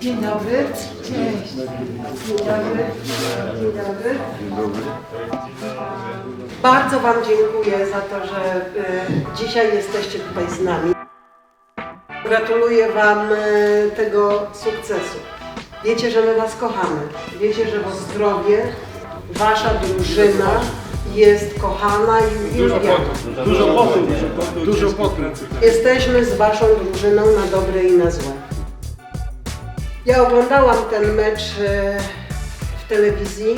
Dzień dobry. Cześć. Dzień dobry. Dzień dobry. Bardzo Wam dziękuję za to, że y, dzisiaj jesteście tutaj z nami. Gratuluję Wam y, tego sukcesu. Wiecie, że my Was kochamy. Wiecie, że w Ostrowie Wasza drużyna jest kochana i potu, dużo potu, dużo potu. Jesteśmy z Waszą drużyną na dobre i na złe. Ja oglądałam ten mecz e, w telewizji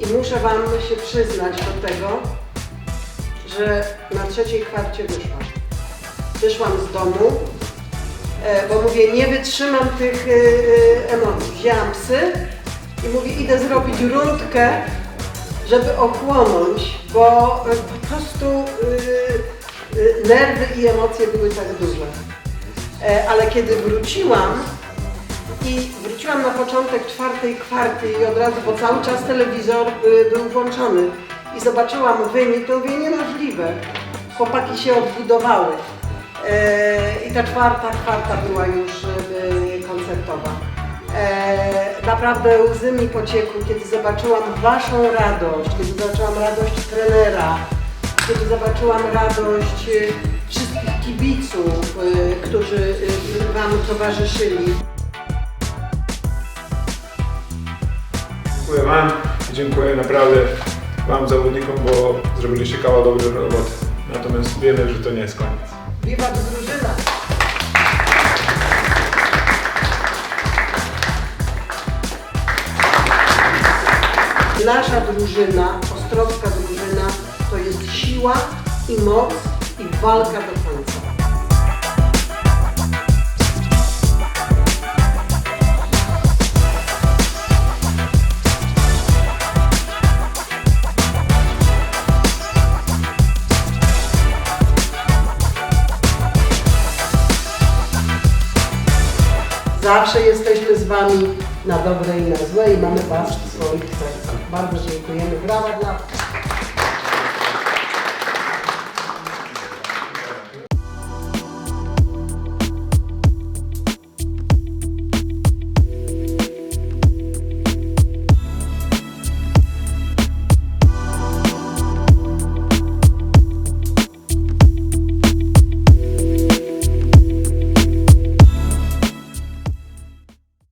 i muszę Wam się przyznać do tego, że na trzeciej kwarcie wyszłam. Wyszłam z domu, e, bo mówię, nie wytrzymam tych e, emocji. Wzięłam psy i mówię, idę zrobić rundkę, żeby ochłonąć, bo po prostu nerwy i emocje były tak duże. Ale kiedy wróciłam i wróciłam na początek czwartej kwarty i od razu, bo cały czas telewizor y, był włączony i zobaczyłam wynik, to mówię, niemożliwe. Chłopaki się odbudowały. E, I ta czwarta kwarta była już y, koncertowa. E, naprawdę łzy mi pociekły, kiedy zobaczyłam Waszą radość, kiedy zobaczyłam radość trenera, kiedy zobaczyłam radość y, wszystkich kibiców, y, którzy y, Wam towarzyszyli. Dziękuję Wam dziękuję naprawdę Wam zawodnikom, bo zrobiliście kawał dobrej roboty. Natomiast wiemy, że to nie jest koniec. Wiwat drużyna! Nasza drużyna, ostrowska drużyna, to jest siła i moc i walka do końca. Zawsze jesteśmy z Wami na dobre i na złe i mamy Was w swoich sercach. Bardzo dziękujemy. Brawa dla.